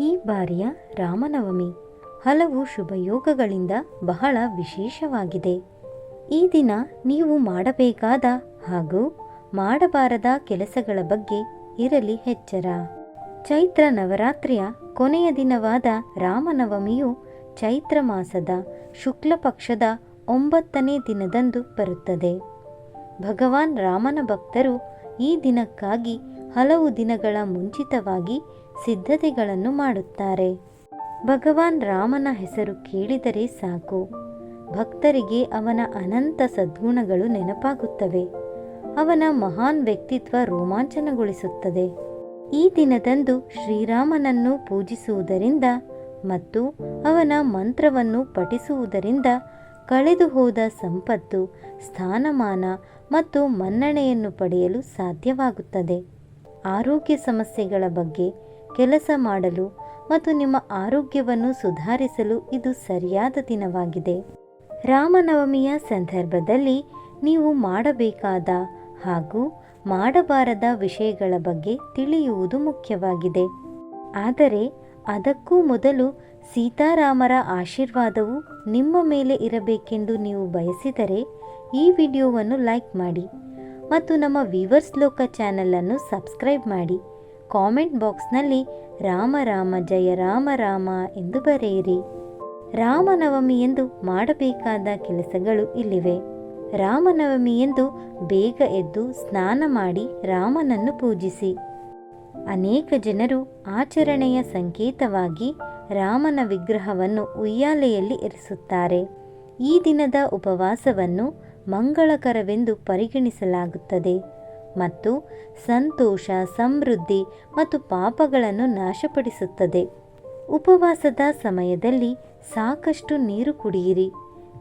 ಈ ಬಾರಿಯ ರಾಮನವಮಿ ಹಲವು ಶುಭಯೋಗಗಳಿಂದ ಬಹಳ ವಿಶೇಷವಾಗಿದೆ. ಈ ದಿನ ನೀವು ಮಾಡಬೇಕಾದ ಹಾಗೂ ಮಾಡಬಾರದ ಕೆಲಸಗಳ ಬಗ್ಗೆ ಇರಲಿ ಎಚ್ಚರ. ಚೈತ್ರ ನವರಾತ್ರಿಯ ಕೊನೆಯ ದಿನವಾದ ರಾಮನವಮಿಯು ಚೈತ್ರ ಮಾಸದ ಶುಕ್ಲ ಪಕ್ಷದ ಒಂಬತ್ತನೇ ದಿನದಂದು ಬರುತ್ತದೆ. ಭಗವಾನ್ ರಾಮನ ಭಕ್ತರು ಈ ದಿನಕ್ಕಾಗಿ ಹಲವು ದಿನಗಳ ಮುಂಚಿತವಾಗಿ ಸಿದ್ಧತೆಗಳನ್ನು ಮಾಡುತ್ತಾರೆ. ಭಗವಾನ್ ರಾಮನ ಹೆಸರು ಕೇಳಿದರೆ ಸಾಕು. ಭಕ್ತರಿಗೆ ಅವನ ಅನಂತ ಸದ್ಗುಣಗಳು ನೆನಪಾಗುತ್ತವೆ. ಅವನ ಮಹಾನ್ ವ್ಯಕ್ತಿತ್ವ ರೋಮಾಂಚನಗೊಳಿಸುತ್ತದೆ. ಈ ದಿನದಂದು ಶ್ರೀರಾಮನನ್ನು ಪೂಜಿಸುವುದರಿಂದ ಮತ್ತು ಅವನ ಮಂತ್ರವನ್ನು ಪಠಿಸುವುದರಿಂದ ಕಳೆದು ಹೋದ ಸಂಪತ್ತು, ಸ್ಥಾನಮಾನ ಮತ್ತು ಮನ್ನಣೆಯನ್ನು ಪಡೆಯಲು ಸಾಧ್ಯವಾಗುತ್ತದೆ. ಆರೋಗ್ಯ ಸಮಸ್ಯೆಗಳ ಬಗ್ಗೆ ಕೆಲಸ ಮಾಡಲು ಮತ್ತು ನಿಮ್ಮ ಆರೋಗ್ಯವನ್ನು ಸುಧಾರಿಸಲು ಇದು ಸರಿಯಾದ ದಿನವಾಗಿದೆ. ರಾಮನವಮಿಯ ಸಂದರ್ಭದಲ್ಲಿ ನೀವು ಮಾಡಬೇಕಾದ ಹಾಗೂ ಮಾಡಬಾರದ ವಿಷಯಗಳ ಬಗ್ಗೆ ತಿಳಿಯುವುದು ಮುಖ್ಯವಾಗಿದೆ. ಆದರೆ ಅದಕ್ಕೂ ಮೊದಲು ಸೀತಾರಾಮರ ಆಶೀರ್ವಾದವು ನಿಮ್ಮ ಮೇಲೆ ಇರಬೇಕೆಂದು ನೀವು ಬಯಸಿದರೆ ಈ ವಿಡಿಯೋವನ್ನು ಲೈಕ್ ಮಾಡಿ ಮತ್ತು ನಮ್ಮ ವಿವರ್ಸ್ ಲೋಕ ಚಾನಲನ್ನು ಸಬ್ಸ್ಕ್ರೈಬ್ ಮಾಡಿ. ಕಾಮೆಂಟ್ ಬಾಕ್ಸ್ನಲ್ಲಿ ರಾಮ ರಾಮ, ಜಯ ರಾಮ ರಾಮ ಎಂದು ಬರೆಯಿರಿ. ರಾಮನವಮಿ ಎಂದು ಮಾಡಬೇಕಾದ ಕೆಲಸಗಳು ಇಲ್ಲಿವೆ. ರಾಮನವಮಿ ಎಂದು ಬೇಗ ಎದ್ದು ಸ್ನಾನ ಮಾಡಿ ರಾಮನನ್ನು ಪೂಜಿಸಿ. ಅನೇಕ ಜನರು ಆಚರಣೆಯ ಸಂಕೇತವಾಗಿ ರಾಮನ ವಿಗ್ರಹವನ್ನು ಉಯ್ಯಾಲೆಯಲ್ಲಿ ಇರಿಸುತ್ತಾರೆ. ಈ ದಿನದ ಉಪವಾಸವನ್ನು ಮಂಗಳಕರವೆಂದು ಪರಿಗಣಿಸಲಾಗುತ್ತದೆ. ಮತ್ತು ಸಂತೋಷ, ಸಮೃದ್ಧಿ ಮತ್ತು ಪಾಪಗಳನ್ನು ನಾಶಪಡಿಸುತ್ತದೆ. ಉಪವಾಸದ ಸಮಯದಲ್ಲಿ ಸಾಕಷ್ಟು ನೀರು ಕುಡಿಯಿರಿ.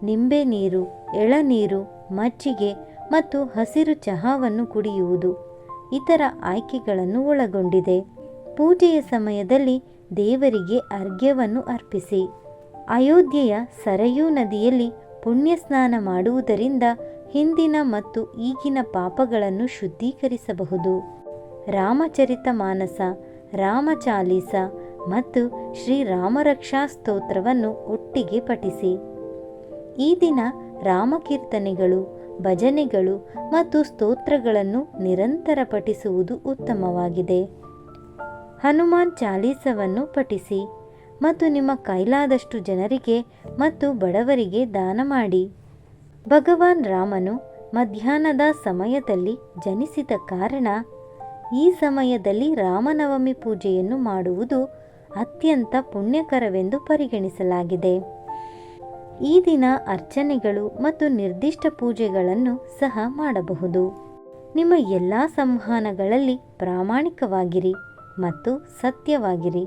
ನಿಂಬೆ ನೀರು, ಎಳನೀರು, ಮಜ್ಜಿಗೆ ಮತ್ತು ಹಸಿರು ಚಹಾವನ್ನು ಕುಡಿಯುವುದು ಇತರ ಆಯ್ಕೆಗಳನ್ನು ಒಳಗೊಂಡಿದೆ. ಪೂಜೆಯ ಸಮಯದಲ್ಲಿ ದೇವರಿಗೆ ಅರ್ಘ್ಯವನ್ನು ಅರ್ಪಿಸಿ. ಅಯೋಧ್ಯೆಯ ಸರಯೂ ನದಿಯಲ್ಲಿ ಪುಣ್ಯಸ್ನಾನ ಮಾಡುವುದರಿಂದ ಹಿಂದಿನ ಮತ್ತು ಈಗಿನ ಪಾಪಗಳನ್ನು ಶುದ್ಧೀಕರಿಸಬಹುದು. ರಾಮಚರಿತ ಮಾನಸ ರಾಮಚಾಲೀಸ ಮತ್ತು ಶ್ರೀರಾಮರಕ್ಷಾ ಸ್ತೋತ್ರವನ್ನು ಒಟ್ಟಿಗೆ ಪಠಿಸಿ. ಈ ದಿನ ರಾಮಕೀರ್ತನೆಗಳು, ಭಜನೆಗಳು ಮತ್ತು ಸ್ತೋತ್ರಗಳನ್ನು ನಿರಂತರ ಪಠಿಸುವುದು ಉತ್ತಮವಾಗಿದೆ. ಹನುಮಾನ್ ಚಾಲೀಸವನ್ನು ಪಠಿಸಿ ಮತ್ತು ನಿಮ್ಮ ಕೈಲಾದಷ್ಟು ಜನರಿಗೆ ಮತ್ತು ಬಡವರಿಗೆ ದಾನ ಮಾಡಿ. ಭಗವಾನ್ ರಾಮನು ಮಧ್ಯಾಹ್ನದ ಸಮಯದಲ್ಲಿ ಜನಿಸಿದ ಕಾರಣ ಈ ಸಮಯದಲ್ಲಿ ರಾಮನವಮಿ ಪೂಜೆಯನ್ನು ಮಾಡುವುದು ಅತ್ಯಂತ ಪುಣ್ಯಕರವೆಂದು ಪರಿಗಣಿಸಲಾಗಿದೆ. ಈ ದಿನ ಅರ್ಚನೆಗಳು ಮತ್ತು ನಿರ್ದಿಷ್ಟ ಪೂಜೆಗಳನ್ನು ಸಹ ಮಾಡಬಹುದು. ನಿಮ್ಮ ಎಲ್ಲ ಸಂವಹನಗಳಲ್ಲಿ ಪ್ರಾಮಾಣಿಕವಾಗಿರಿ ಮತ್ತು ಸತ್ಯವಾಗಿರಿ.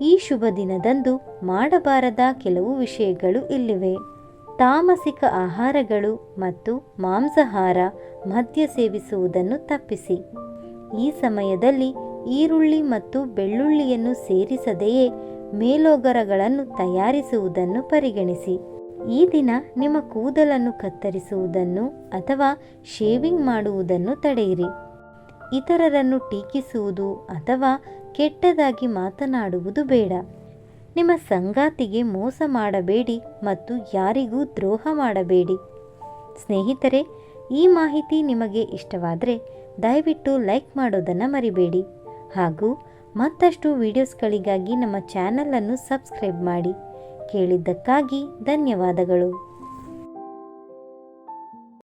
ಈ ಶುಭ ದಿನದಂದು ಮಾಡಬಾರದ ಕೆಲವು ವಿಷಯಗಳು ಇಲ್ಲಿವೆ. ತಾಮಸಿಕ ಆಹಾರಗಳು ಮತ್ತು ಮಾಂಸಾಹಾರ ಮದ್ಯ ಸೇವಿಸುವುದನ್ನು ತಪ್ಪಿಸಿ. ಈ ಸಮಯದಲ್ಲಿ ಈರುಳ್ಳಿ ಮತ್ತು ಬೆಳ್ಳುಳ್ಳಿಯನ್ನು ಸೇರಿಸದೆಯೇ ಮೇಲೋಗರಗಳನ್ನು ತಯಾರಿಸುವುದನ್ನು ಪರಿಗಣಿಸಿ. ಈ ದಿನ ನಿಮ್ಮ ಕೂದಲನ್ನು ಕತ್ತರಿಸುವುದನ್ನು ಅಥವಾ ಶೇವಿಂಗ್ ಮಾಡುವುದನ್ನು ತಡೆಯಿರಿ. ಇತರರನ್ನು ಟೀಕಿಸುವುದು ಅಥವಾ ಕೆಟ್ಟದಾಗಿ ಮಾತನಾಡುವುದು ಬೇಡ. ನಿಮ್ಮ ಸಂಗಾತಿಗೆ ಮೋಸ ಮಾಡಬೇಡಿ ಮತ್ತು ಯಾರಿಗೂ ದ್ರೋಹ ಮಾಡಬೇಡಿ. ಸ್ನೇಹಿತರೆ, ಈ ಮಾಹಿತಿ ನಿಮಗೆ ಇಷ್ಟವಾದರೆ ದಯವಿಟ್ಟು ಲೈಕ್ ಮಾಡೋದನ್ನು ಮರಿಬೇಡಿ. ಹಾಗೂ ಮತ್ತಷ್ಟು ವಿಡಿಯೋಸ್ಗಳಿಗಾಗಿ ನಮ್ಮ ಚಾನಲನ್ನು ಸಬ್ಸ್ಕ್ರೈಬ್ ಮಾಡಿ. ಕೇಳಿದ್ದಕ್ಕಾಗಿ ಧನ್ಯವಾದಗಳು.